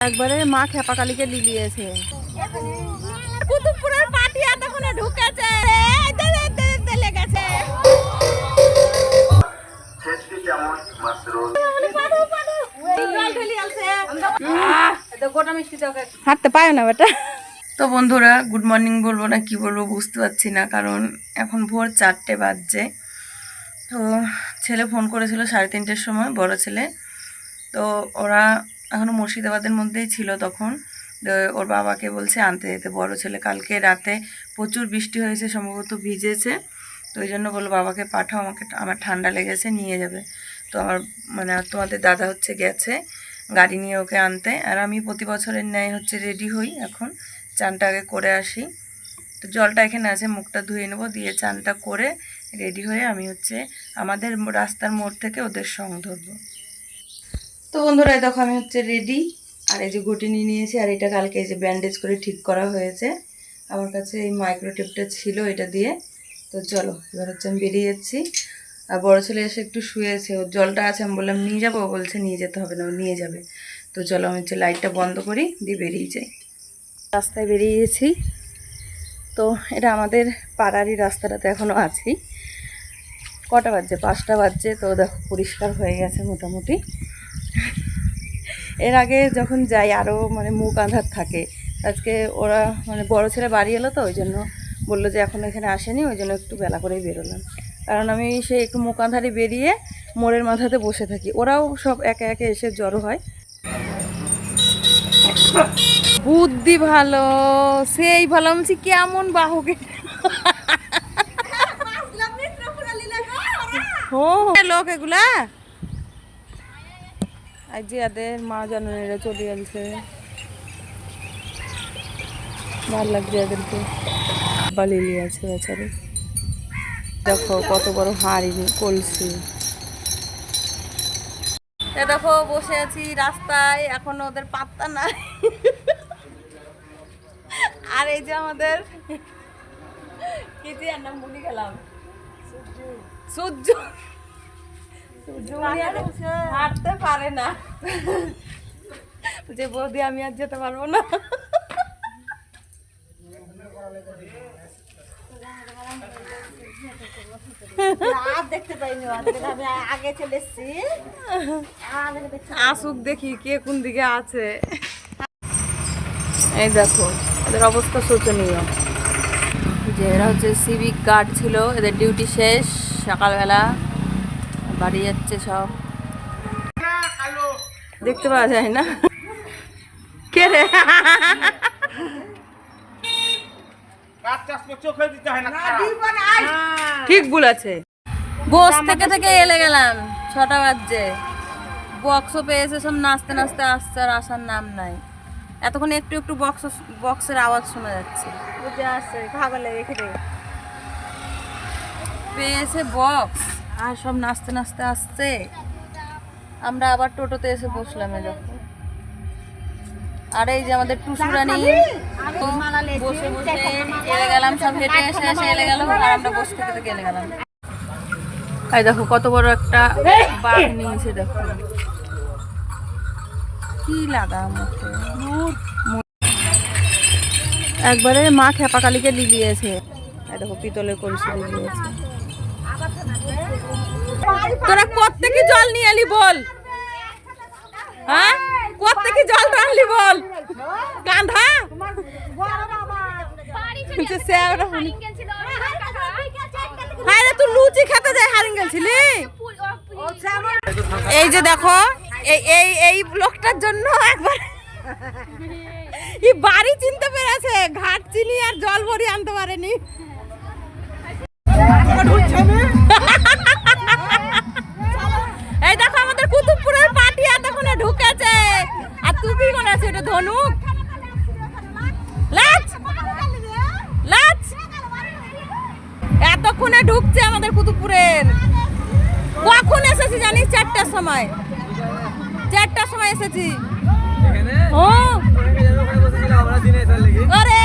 একবারে মা খেপাকালিকে লিলিয়েছে কুতুবপুরের পার্টি এতক্ষণে ঢুকেছে লেগেছে। হাঁটতে পায় না বেটা। তো বন্ধুরা গুড মর্নিং বলব না কি বলব বুঝতে পারছি না কারণ এখন ভোর চারটে বাজছে। তো ছেলে ফোন করেছিল সাড়ে তিনটের সময় বড় ছেলে। তো ওরা এখনও মুর্শিদাবাদের মধ্যেই ছিল তখন। ওর বাবাকে বলছে, আনতে যেতে বড় ছেলে, কালকে রাতে প্রচুর বৃষ্টি হয়েছে, সম্ভবত ভিজেছে। তো ওই জন্য বলল, বাবাকে পাঠাও, আমাকে আমার ঠান্ডা লেগেছে, নিয়ে যাবে। তো আমার মানে তোমাদের দাদা হচ্ছে গেছে, গাড়ি নিয়ে ওকে আনতে। আর আমি প্রতি বছরের ন্যায় হচ্ছে রেডি হই এখন, চানটা আগে করে আসি। তো জলটা এখানে আছে, মুখটা ধুয়ে নেব, দিয়ে চানটা করে রেডি হয়ে আমি হচ্ছে আমাদের রাস্তার মোড় থেকে ওদের সঙ্গ ধরবো। তো বন্ধুরা দেখো আমি হচ্ছে রেডি আর এই যে গুটি নিয়ে নিয়েছি, আর এটা কালকে এই যে ব্যান্ডেজ করে ঠিক করা হয়েছে। আমার কাছে এই মাইক্রোটেপটা ছিল এটা দিয়ে। তো চলো, এবার হচ্ছে আমি বেরিয়ে যাচ্ছি। আর বড়ো ছেলে এসে একটু শুয়েছে। ওর জলটা আছে, আমি বললাম, নিয়ে যাব? বলছে, নিয়ে যেতে হবে না, ও নিয়ে যাবে। তো চলো, আমি হচ্ছে লাইটটা বন্ধ করি, দিয়ে বেরিয়ে যাই। রাস্তায় বেরিয়েছি তো এটা আমাদের পাড়ারই রাস্তাটাতে এখনও আছি কটা বাজছে? পাঁচটা বাজছে। তো দেখো, পরিষ্কার হয়ে গেছে মোটামুটি। এর আগে যখন যাই আরও মানে মুখ আঁধার থাকে আজকে ওরা মানে বড় ছেলে বাড়ি এলো তো ওই জন্য বলল যে এখন এখানে আসেনি ওই জন্য একটু বেলা করেই বেরোলাম। কারণ আমি সে একটু মুখ আঁধারে বেরিয়ে মোড়ের মাথাতে বসে থাকি। ওরাও সব একে একে এসে জড়ো হয়। বুদ্ধি ভালো সেই ভালো আমি বলছি, কেমন বাহুকে? হো লোক এগুলা? আজ যে এদের মা জানুনিরা চলে গেছে ভালো লাগছে এদেরকে। বালিলি আছে বেচারে। দেখো কত বড় হাড়ি কলসি। দেখো, বসে আছি রাস্তায়, এখন ওদের পাত্তা নাই। আর এই যে আমাদের কি যে নাম ভুলে গেলাম সূর্য। হাঁটতে পারে না। যে বৌদি আমি আর যেতে পারব না। আসুক দেখি কে কোন দিকে আছে। এই দেখো এদের অবস্থা শোচনীয়। যে এরা হচ্ছে সিভিক গার্ড ছিল এদের ডিউটি শেষ সকালবেলা। বাড়ি যাচ্ছে সব। দেখতে পাওয়া যায় না। কে রে? ঠিক বলেছে। বস থেকে থেকে এলে গেলাম ছটা বাজছে। বক্সও পেয়েছে সব নাচতে নাচতে আসছে আর আসার নাম নাই। এতক্ষণ একটু একটু বক্স বক্সের আওয়াজ শোনা যাচ্ছে। পেয়েছে বক্স আর সব নাচতে নাচতে আসছে। আমরা আবার টোটোতে এসে বসলাম এ যখন আর এই যে আমাদের টুসুরানি বসে বসে এলে গেলাম সব হেঁটে এসে এসে এলে গেল আর আমরা বসে থেকে থেকে এলে গেলাম। এই দেখো কত বড় একটা বাঘ নিয়েছে দেখো। কি লাগা একবারে মা খেপাকালিকে লিলিয়েছে দেখো পিতলের কলসি লিলিয়েছে তোরা কোত্থেকে জল নিয়ে এলি বল? হ্যাঁ? কোত্থেকে জল আনলি বল? রে, তুই লুচি খেতে গেছিলি এই যে দেখো, এই এই এই জন্য একবার বাড়ি চিনতে পেরেছে, ঘাট চিনি আর জল ভরি আনতে পারেনি। তুমি মনে আছে এটা ধনুক লাচ! লাচ! এতক্ষণে ঢুকছে আমাদের কুতুবপুরের। কখন এসেছি জানিস? চারটার সময়। চারটার সময় এসেছি। ও। আরে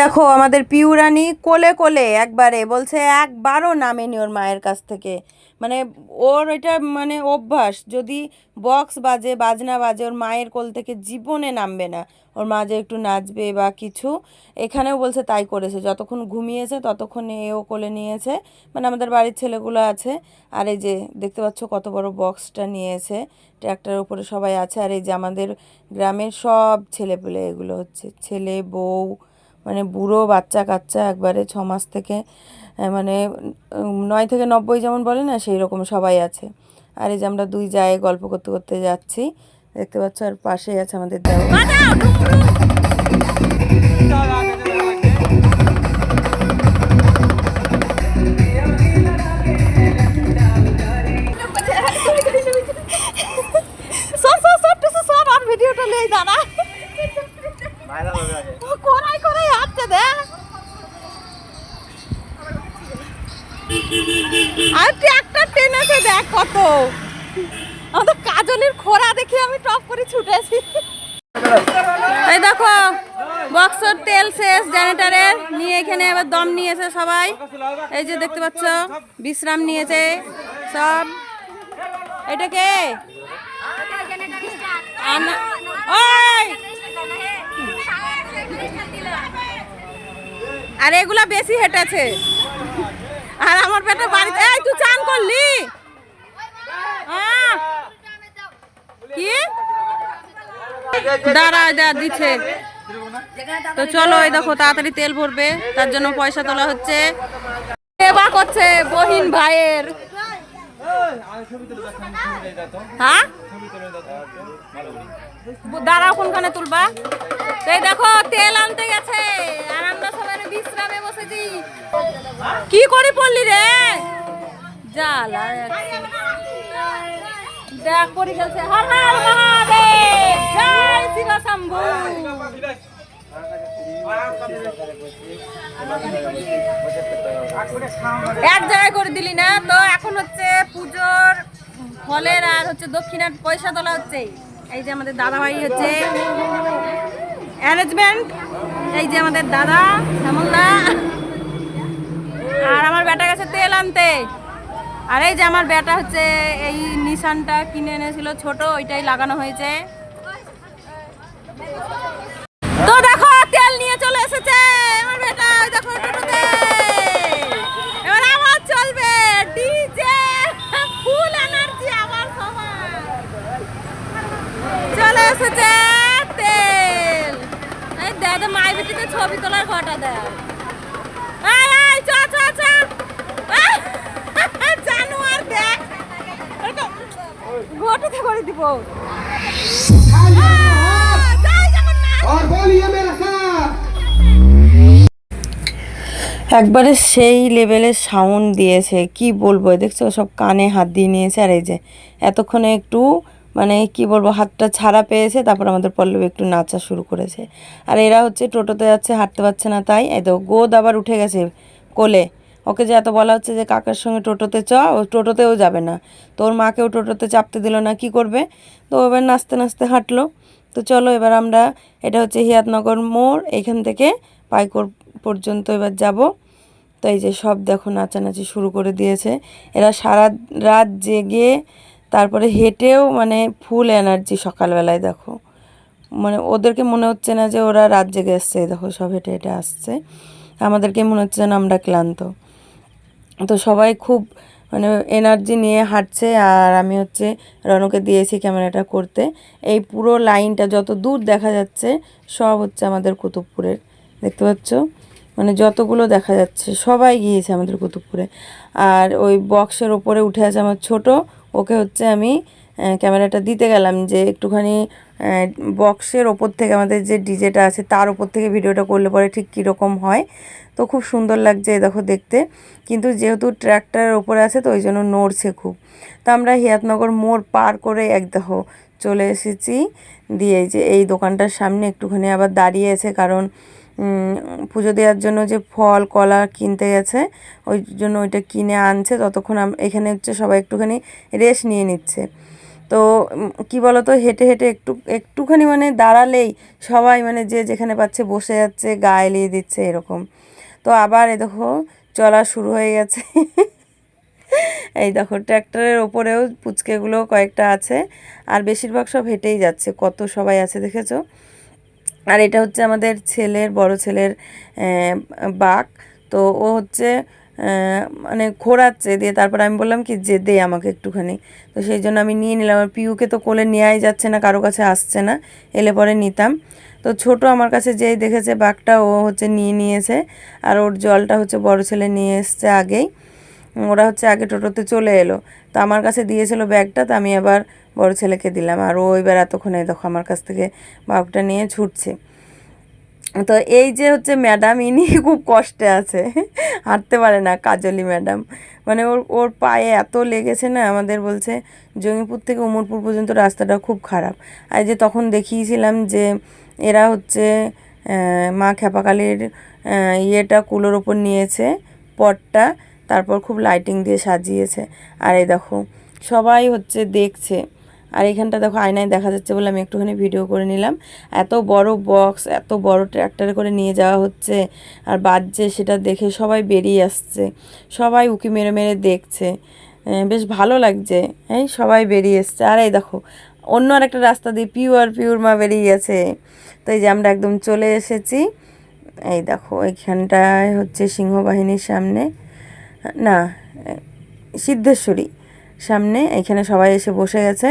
দেখো, আমাদের পিউরানি কোলে কোলে একবারে বলছে একবারও নামেনি ওর মায়ের কাছ থেকে। মানে ওর এটা মানে অভ্যাস, যদি বক্স বাজে, বাজনা বাজে, ওর মায়ের কোল থেকে জীবনে নামবে না। ওর মা যে একটু নাচবে বা কিছু, এখানেও বলছে তাই করেছে। যতক্ষণ ঘুমিয়েছে, ততক্ষণ এও কোলে নিয়েছে। মানে আমাদের বাড়ির ছেলেগুলো আছে। আর এই যে দেখতে পাচ্ছ কত বড় বক্সটা নিয়েছে। ট্র্যাক্টরের উপরে সবাই আছে। আর এই যে আমাদের গ্রামের সব ছেলেপুলে এগুলো হচ্ছে। ছেলে, বউ মানে বুড়ো বাচ্চা কাচ্চা একবারে ছ মাস থেকে মানে নয় থেকে নব্বই যেমন বলে না সেই রকম সবাই আছে। আর এই যে আমরা দুই যায় গল্প করতে করতে যাচ্ছি দেখতে পাচ্ছ আর পাশেই আছে আমাদের দেওয়া কত আমাদের কাজলের খোরা দেখে আমি টপ করে ছুটেছি এই দেখো, বক্সর তেল শেষ জেনারেটারের নিয়ে এখানে এবার দম নিয়েছে সবাই। এই যে দেখতে পাচ্ছ, বিশ্রাম নিয়েছে সব। এটা কে? আর এগুলা বেশি হেঁটেছে। আর আমার পেটে বাড়িতে তুই চান করলি! কি? দাঁড়া দা দিচ্ছে। তো চলো, এই দেখো, তাড়াতাড়ি তেল ভরবে, তার জন্য পয়সা তোলা হচ্ছে। সেবা করছে বহিন ভাইয়ের। হ্যাঁ? দাঁড়াও, কোনখানে তুলবা? এই দেখো, তেল আনতে গেছে। আর আমরা সবাই বিশ্রামে বসেছি। কি করে পড়লি রে? এক জায়গায় করে দিলি না, তো এখন হচ্ছে পুজোর ফলের আর হচ্ছে দক্ষিণার পয়সা তোলা হচ্ছে। এই যে আমাদের দাদা ভাই হচ্ছে অ্যারেঞ্জমেন্ট এই যে আমাদের দাদা, শ্যামলদা। আর আমার বেটা গেছে তেল আনতে। আর এই যে আমার বেটা হচ্ছে, এই নিশানটা কিনে এনেছিল ছোট, ওইটাই লাগানো হয়েছে। তো দেখো, তেল নিয়ে চলে এসেছে ফুল চলে এসেছে তেল। দাদা ছবি তোলার ঘটা দেয় চ চ চ। করে দিব। একবারে সেই লেভেলের সাউন্ড দিয়েছে। কি বলব দেখছ, সব কানে হাত দিয়ে নিয়েছে। আর এই যে, এতক্ষণে একটু মানে কি বলব, হাতটা ছাড়া পেয়েছে, তারপর আমাদের পল্লব একটু নাচা শুরু করেছে। আর এরা হচ্ছে টোটোতে যাচ্ছে, হাঁটতে পারছে না, তাই। এত গোদ আবার উঠে গেছে কোলে। ওকে যে এত বলা হচ্ছে যে কাকার সঙ্গে টোটোতে চ, ও টোটোতেও যাবে না। তোর মাকেও টোটোতে চাপতে দিল না, কি করবে? তো এবার নাচতে নাচতে হাঁটলো। তো চলো এবার আমরা, এটা হচ্ছে হিয়াতনগর মোড়, এখান থেকে পাইকোর পর্যন্ত এবার যাব। তো এই যে সব দেখো নাচানাচি শুরু করে দিয়েছে। এরা সারা রাত জেগে তারপরে হেঁটেও মানে ফুল এনার্জি সকালবেলায় দেখো। মানে ওদেরকে মনে হচ্ছে না যে ওরা রাত জেগে আসছে দেখো সব হেঁটে হেঁটে আসছে। আমাদেরকে মনে হচ্ছে যেন আমরা ক্লান্ত। তো সবাই খুব মানে এনার্জি নিয়ে হাঁটছে আর আমি হচ্ছে রনকে দিয়েছি ক্যামেরাটা করতে। এই পুরো লাইনটা যত দূর দেখা যাচ্ছে সব হচ্ছে আমাদের কুতুবপুরের। দেখতে পাচ্ছ? মানে যতগুলো দেখা যাচ্ছে সবাই গিয়েছে আমাদের কুতুবপুরে। আর ওই বক্সের ওপরে উঠে আছে আমার ছোট, ওকে হচ্ছে আমি ক্যামেরাটা দিতে গেলাম যে একটুখানি বক্সের ওপর থেকে আমাদের যে ডিজেটা আছে তার ওপর থেকে ভিডিওটা করলে পরে ঠিক কীরকম হয়। তো খুব সুন্দর লাগছে দেখো দেখতে। কিন্তু যেহেতু ট্র্যাক্টরের ওপরে আছে তো ওই জন্য নড়ছে খুব। তো আমরা হিয়াতনগর মোড় পার করে এক দেখো চলে এসেছি। দিয়ে যে এই দোকানটার সামনে একটুখানি আবার দাঁড়িয়েছে কারণ পুজো দেওয়ার জন্য যে ফল, কলা কিনতে গেছে, ওই জন্য ওইটা কিনে আনছে। ততক্ষণ এখানে হচ্ছে সবাই একটুখানি রেস্ট নিয়ে নিচ্ছে। তো কি বলতো, হেঁটে হেঁটে একটু, একটুখানি মানে দাঁড়ালেই সবাই মানে যে যেখানে পাচ্ছে বসে যাচ্ছে, গা এলিয়ে দিচ্ছে এরকম। তো আবার এ দেখো, চলা শুরু হয়ে গেছে। এই দেখো, ট্র্যাক্টরের ওপরেও পুচকেগুলো কয়েকটা আছে, আর বেশিরভাগ সব হেঁটেই যাচ্ছে, কত সবাই আছে দেখেছ? আর এটা হচ্ছে আমাদের ছেলের, বড় ছেলের বাঘ। তো ও হচ্ছে মানে ঘোরাচ্ছে, দিয়ে তারপর আমি বললাম কি, যে, দে আমাকে একটুখানি। তো সেই জন্য আমি নিয়ে নিলাম। আর পিউকে তো কোলে নেওয়াই যাচ্ছে না, কারও কাছে আসছে না, এলে পরে নিতাম। তো ছোট আমার কাছে যেই দেখেছে বাঘটা, ও হচ্ছে নিয়ে নিয়েছে। আর ওর জলটা হচ্ছে বড় ছেলে নিয়ে এসছে আগেই। ওরা হচ্ছে আগে টোটোতে চলে এলো। তো আমার কাছে দিয়েছিল ব্যাগটা, তো আমি আবার বড় ছেলেকে দিলাম। আর ও এবার এতক্ষণে দেখো আমার কাছ থেকে বাঘটা নিয়ে ছুটছে। তো এই যে হচ্ছে ম্যাডাম, ইনি খুব কষ্টে আছে। হাঁটতে পারে না, কাজলি ম্যাডাম। মানে ওর ওর পায়ে এত লেগেছে না, আমাদের বলছে জঙ্গিপুর থেকে উমরপুর পর্যন্ত রাস্তাটা খুব খারাপ। আর যে তখন দেখিয়েছিলাম যে এরা হচ্ছে মা খেপাকালির ইয়েটা কুলোর ওপর নিয়েছে, পটটা, তারপর খুব লাইটিং দিয়ে সাজিয়েছে। আর এই দেখো, সবাই হচ্ছে দেখছে। আর এখানটা দেখো আয়নায় দেখা যাচ্ছে বলে আমি একটুখানি ভিডিও করে নিলাম। এত বড় বক্স এত বড় ট্র্যাক্টরে করে নিয়ে যাওয়া হচ্ছে। আর বাজছে সেটা দেখে সবাই বেরিয়ে আসছে। সবাই উকি মেরে মেরে দেখছে। বেশ ভালো লাগছে। এই সবাই বেরিয়ে এসছে। আর এই দেখো, অন্য আর একটা রাস্তা দিয়ে পিওর পিওর মা বেরিয়ে গেছে। তো এই যে আমরা একদম চলে এসেছি। এই দেখো এইখানটায় হচ্ছে সিংহবাহিনীর সামনে। না সিদ্ধেশ্বরী। সামনে, এখানে সবাই এসে বসে গেছে।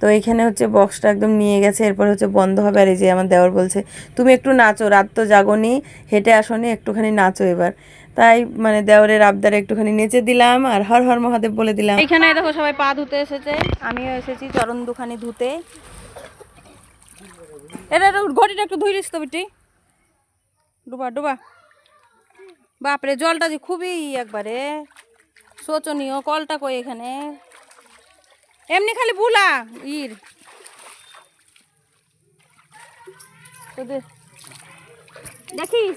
তো এইখানে হচ্ছে বক্সটা একদম নিয়ে গেছে, এরপর হচ্ছে বন্ধ হবে। আর এই যে আমার দেওর বলছে, তুমি একটু নাচো, রাত তো জাগনি, হেঁটে আসনি, একটুখানি নাচো এবার। তাই মানে দেওরের আবদারে একটুখানি নেচে দিলাম আর হর হর মহাদেব বলে দিলাম। এখানে দেখো সবাই পা ধুতে এসেছে, আমিও এসেছি চরণ দুখানি ধুতে। এটা ঘটিটা একটু ধুইলিস তো বিটি। ডুবা ডুবা। বাপরে, জলটা যে খুবই একবারে। শোচনীয়, কলটা কই এখানে? এমনি খালি বুলা ইর। দেখিস?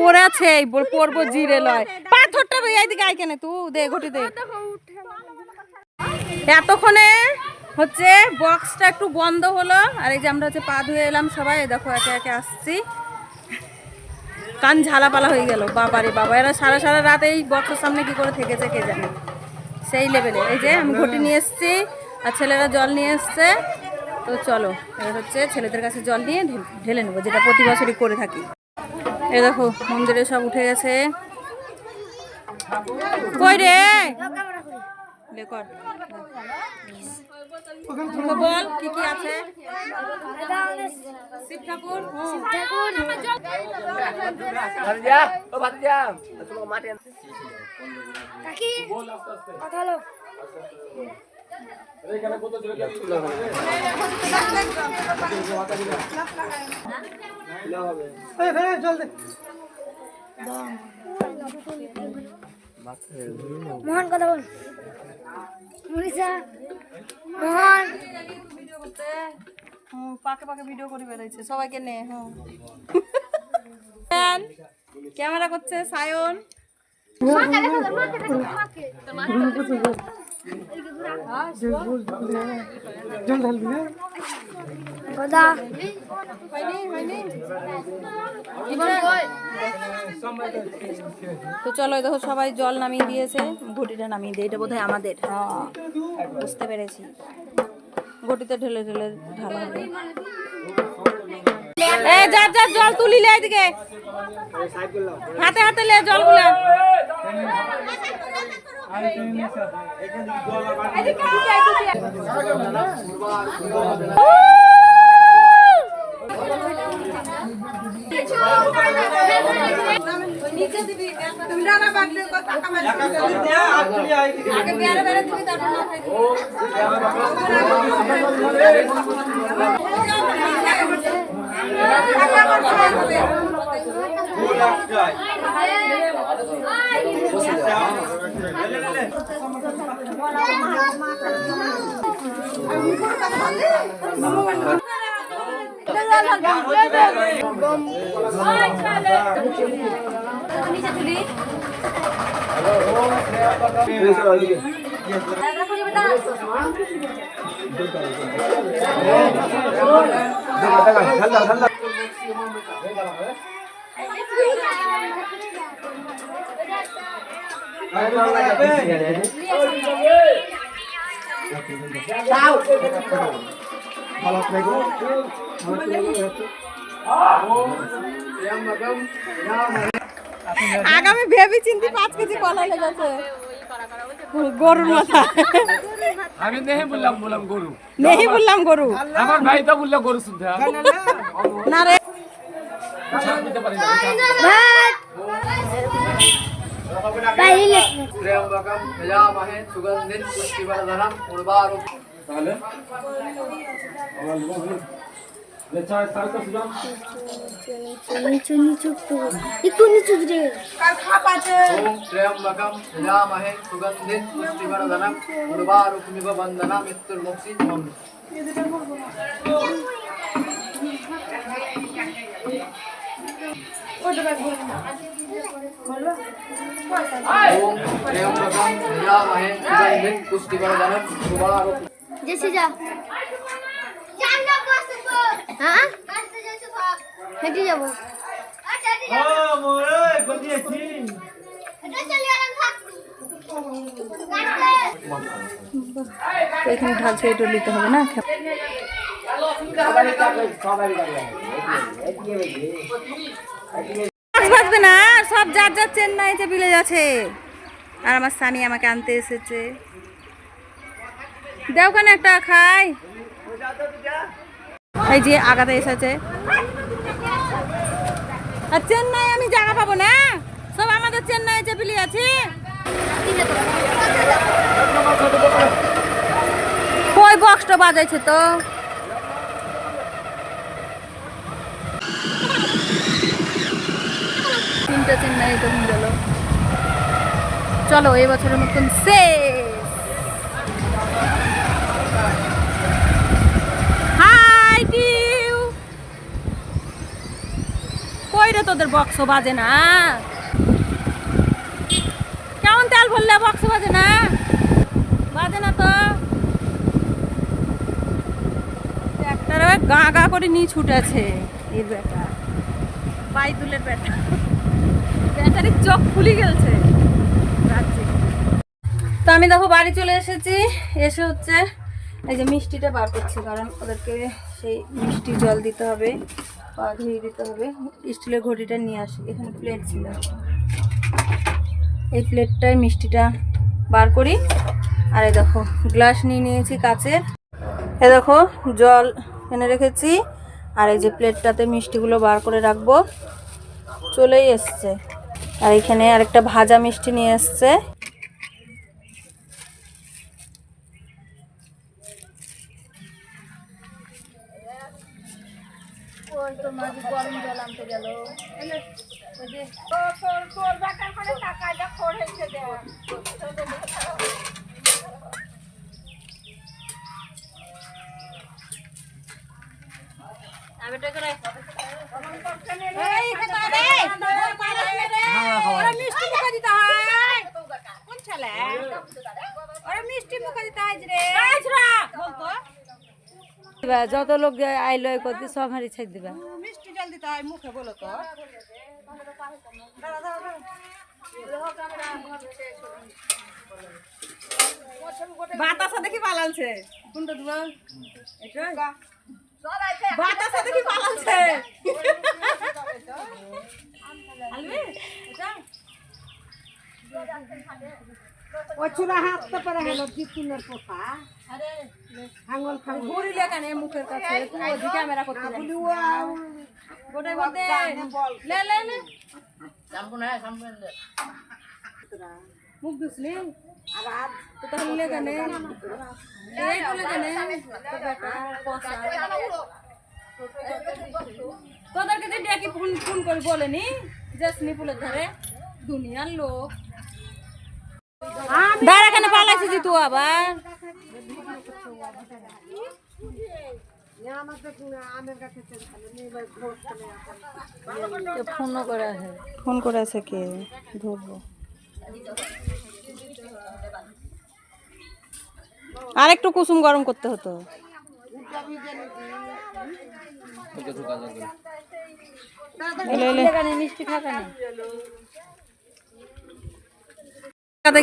পড়েছে পড়ব জিরে লয় পাথরটা এইদিকে তু, দে, ঘটি দে। এতক্ষণে হচ্ছে বক্সটা একটু বন্ধ হলো, আর এই যে আমরা হচ্ছে পা ধুয়ে এলাম সবাই দেখো একে একে আসছি। কান ঝালাপালা হয়ে গেল বাবারে বাবা। এরা সারা সারা রাত এই বক্সের সামনে কি করে থেকেছে কে জানে? সেই লেভেলে এই যে আমি ঘটি নিয়ে এসেছি আর ছেলেরা জল নিয়ে এসছে। তো চলো, এবার হচ্ছে ছেলেদের কাছে জল নিয়ে ঢেল- নেব, যেটা প্রতি বছরই করে থাকি। এই দেখো, মন্দিরে সব উঠে গেছে। কই রে? কর। বল কি কি আছে? শিব ঠাকুর? হুম। মোহন কথা বল। মনীষা মোহন। হুম, পাকে পাকে ভিডিও করে বেড়াইছে সবাইকে নে হুম। ক্যামেরা করছে সায়ন। মাকে দেখো মাকে দেখো মাকে। জল ঢাল হয়নি তো চলো দেখো, সবাই জল নামিয়ে দিয়েছে। ঘটিটা নামিয়ে দিয়ে এটা বোধহয় আমাদের। হ্যাঁ বুঝতে পেরেছি। ঘটিতে ঢেলে ঢেলে ঢালা এ যা যা জল তুলি লে এদিকে। হাতে হাতে লে জলগুলো আগে নিচে ঠান্ডা ঠান্ডা আগামী ভেবে চিন্তি পাঁচ কেজি কলা লেগেছে। গরুর মাথা। আমি নেহে বললাম বললাম গরু। নেই বললাম গরু। আমার ভাই তো বলল গরু শুদ্ধ। না রে পাইলে ত্র্যম্বকম যজামহে সুগন্ধিন পুষ্টিবর্ধনম উর্বারুক তাহলে নিচু নিচু একটু একটু নিচু দিকে ওম জেসি যা হ্যাঁ? হেঁটে যাব। এখানে ঢালছে এটা নিতে হবে না? মাছ বাঁচবে না, সব যার যার চেন্নাইতে বিলে যাচ্ছে। আর আমার স্বামী আমাকে আনতে এসেছে। দেও একটা, খাই। এই যে আগাতে এসেছে। আর চেন্নাই আমি জায়গা পাবো না? সব আমাদের চেন্নাই যে বিলি আছে। কই বক্সটা বাজাইছে তো। তিনটা চেন্নাই তো হয়ে গেল। চলো, এই বছরের মতন শেষ হাই টিউ কই তোদের বক্স বাজে না? কেমন তেল ভরলে বক্স বাজে না? বাজে না তো। একটা গা গা করে নিয়ে ছুটেছে এর বেটা বাইদুলের বেটা চোখ ফুলি গেছে। তো আমি দেখো বাড়ি চলে এসেছি। এসে হচ্ছে এই যে মিষ্টিটা বার করছি, কারণ ওদেরকে সেই মিষ্টি জল দিতে হবে, পা ধুয়ে দিতে হবে। স্টিলের ঘটিটা নিয়ে আসি, এখানে প্লেট ছিল। এই প্লেটটায় মিষ্টিটা বার করি। আর এই দেখো গ্লাস নিয়ে নিয়েছি কাচের। এ দেখো, জল এনে রেখেছি। আর এই যে প্লেটটাতে মিষ্টিগুলো বার করে রাখব। চলেই এসছে। আর এখানে আরেকটা ভাজা মিষ্টি নিয়ে এসছে যত লোক আইলো করতে সব হারি ছেড়ে দিবা। মিষ্টি জল দিতে হয় মুখে বলো তো। বাতাসা দেখি পালালছে কোনটা দিব এটা বাতাসা দেখি এটা ঘুরি লেখানে মুখের কাছে? তুই ওদিকে ক্যামেরা করতে গোটাই বলতে লে লে লে। মুখ ধুসলি? তো তাহলে এই বলে তোদেরকে যে ডেকে ফোন ফোন করে বলেনি জেসনি ফুলের ধারে দুনিয়ার লোক। দাঁড়া এখানে পালাইছে যে তুই আবার। ফোন করে আছে ফোন করে আছে কে? ধরবো। আর একটু কুসুম গরম করতে হতো।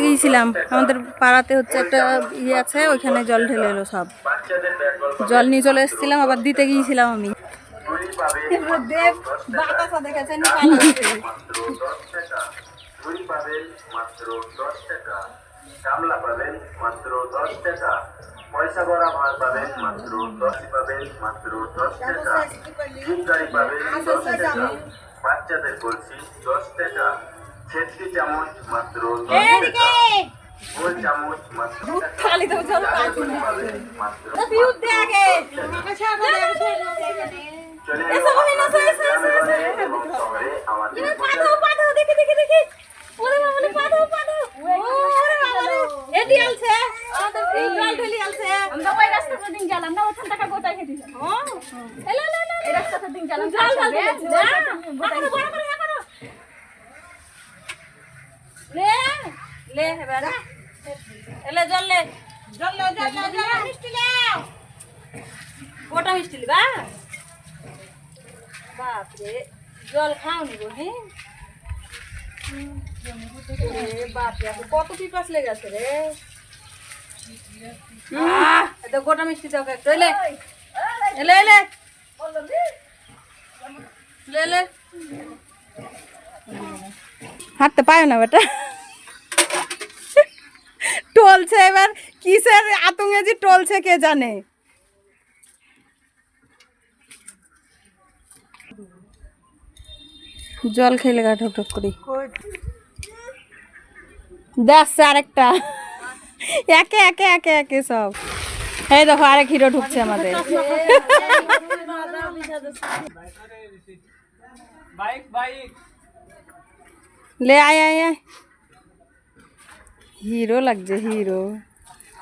গিয়েছিলাম। আমাদের পাড়াতে হচ্ছে একটা ইয়ে আছে, ওইখানে জল ঢেলে এলো সব। জল নিয়ে চলে এসেছিলাম, আবার দিতে গিয়েছিলাম আমি। দেখেছেন? গামলা পাবেন মাত্র দশ টাকা। পয়সা ভরা ভার পাবেন মাত্র দশ পাবেন মাত্র দশ টাকা। জিপ গাড়ি পাবেন দশ টাকা। বাচ্চাদের বলছি দশ টাকা। ছেটকি চামচ মাত্র দশ টাকা। গোল চামচ মাত্র খালি তো জল মাত্র চলে আমাদের পাঠাও পাঠাও দেখি দেখি দেখি ওরে বাবা রে পাঠাও পাঠাও ওরে বাবা রে এটি আলছে এই জল ঢেলি আলছে আমরা ওই রাস্তাটা দিন গেলাম না ওখান থেকে গোটাই খেতে ও এলে এলে এলে এই রাস্তাটা দিন গেলাম জল ঢাল জল দিয়েছি না এখনও বড় করে এখনও লে লে এবার এলে জল লে জল লে জল লে জল লে, মিষ্টি লে গোটা মিষ্টি লিবা বাপরে জল খাওনি গো হ্যাঁ এ বাপরে আপু কত পিপাস লেগে আছে রে এটা গোটা মিষ্টি দাও একটু এলে। এলে এলে। লে লে হাঁটতে পায় না বেটা। টলছে এবার কিসের আতঙ্কে যে টলছে কে জানে। জল খেলে গা ঠক ঠক করি দেখছে আরেকটা। একে একে একে একে সব। এই দেখো আরেক হিরো ঢুকছে আমাদের। লে আয় আয় আয়। হিরো লাগছে হিরো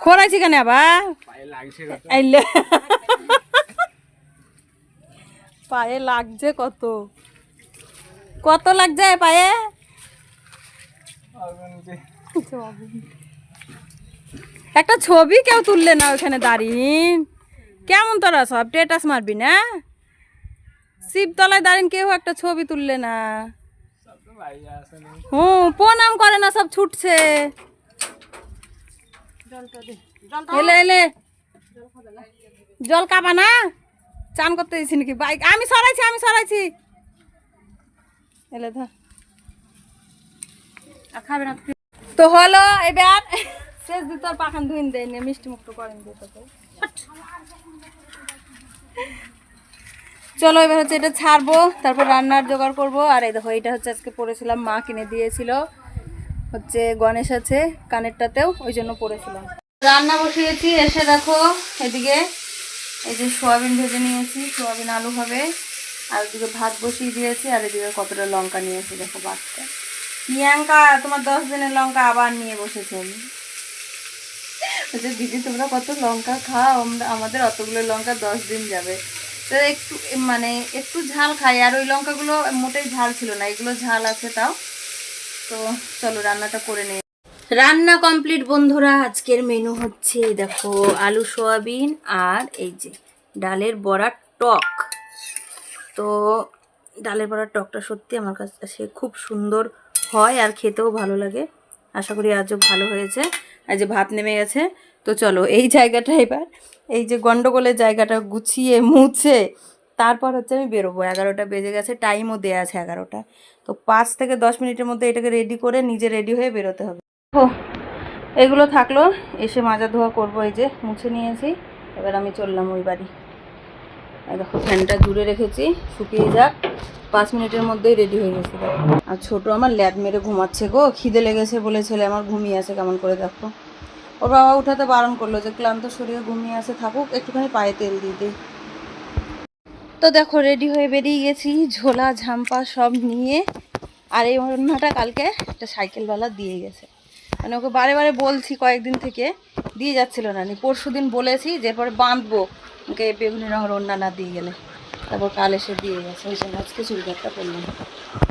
খোরাইছি কেন আবার? আইলে পায়ে লাগছে কত। কত লাগছে পায়ে? একটা ছবি কেউ তুললে না ওখানে দাঁড়িয়ে। কেমন তোরা সব? টেটাস মারবি না? শিবতলায় দাঁড়িয়ে কেউ একটা ছবি তুললে না। হুম, প্রণাম করে না, সব ছুটছে। এলে এলে। জল কাবা না? চান করতে দিছি নাকি? বাইক আমি সরাইছি আমি সরাইছি। এলে ধর। খাবে না। তো হলো, এবার শেষ দিত আর পাখান ধুইন দেয় নে, মিষ্টি মুক্ত করেন দিয়ে চলো, এবার হচ্ছে এটা ছাড়বো, তারপর রান্নার জোগাড় করব। আর এই দেখো, এটা হচ্ছে আজকে পড়েছিলাম, মা কিনে দিয়েছিল। হচ্ছে গণেশ আছে কানেরটাতেও, ওই জন্য পড়েছিলাম। রান্না বসিয়েছি, এসে দেখো, এদিকে এই যে সোয়াবিন ভেজে নিয়েছি, সোয়াবিন আলু হবে। আর এদিকে ভাত বসিয়ে দিয়েছি, আর এদিকে কতটা লঙ্কা নিয়েছি, দেখো ভাতটা। প্রিয়াঙ্কা, তোমার দশ দিনের লঙ্কা আবার নিয়ে বসেছে। আমি বলছে, দিদি, তোমরা কত লঙ্কা খাও? আমাদের অতগুলো লঙ্কা দশ দিন যাবে। তো একটু মানে একটু ঝাল খাই। আর ওই লঙ্কাগুলো মোটেই ঝাল ছিল না, এগুলো ঝাল আছে তাও। তো চলো, রান্নাটা করে নেই। রান্না কমপ্লিট, বন্ধুরা। আজকের মেনু হচ্ছে, দেখো, আলু, সোয়াবিন আর এই যে ডালের বড়া টক। তো ডালের বড়ার টকটা সত্যি আমার কাছে খুব সুন্দর হয় আর খেতেও ভালো লাগে। আশা করি আজও ভালো হয়েছে। আর যে ভাত নেমে গেছে। তো চলো, এই জায়গাটা এবার, এই যে গন্ডগোলের জায়গাটা গুছিয়ে মুছে, তারপর হচ্ছে আমি বেরোবো। এগারোটা বেজে গেছে টাইমও দেওয়া আছে এগারোটা। তো পাঁচ থেকে দশ মিনিটের মধ্যে এটাকে রেডি করে নিজে রেডি হয়ে বেরোতে হবে। ও, এগুলো থাকল, এসে মাজা ধোয়া করব, এই যে মুছে নিয়েছি। এবার আমি চললাম ওই বাড়ি। দেখো, ফ্যানটা দূরে রেখেছি, শুকিয়ে যাক। পাঁচ মিনিটের মধ্যেই রেডি হয়ে গেছে। দেখো। আর ছোট আমার ল্যাদ মেরে ঘুমাচ্ছে গো, খিদে লেগেছে বলে ছেলে আমার ঘুমিয়ে আছে, কেমন করে দেখো। ওর বাবা উঠাতে বারণ করল যে ক্লান্ত শরীরে ঘুমিয়ে আছে, থাকুক, একটুখানি পায়ে তেল দিয়ে দিই তো দেখো রেডি হয়ে বেরিয়ে গেছি, ঝোলা, ঝাম্পা সব নিয়ে। আর এই ওড়নাটা কালকে একটা সাইকেলওয়ালা দিয়ে গেছে। মানে ওকে বারে বারে বলছি কয়েকদিন থেকে, দিয়ে যাচ্ছিল না। পরশু দিন বলেছি যে এরপরে বাঁধবো। ওকে বেগুনি রঙের না দিয়ে গেলে। তারপর কাল এসে দিয়ে গেছে ওই জন্য আজকে চুড়িদারটা করলাম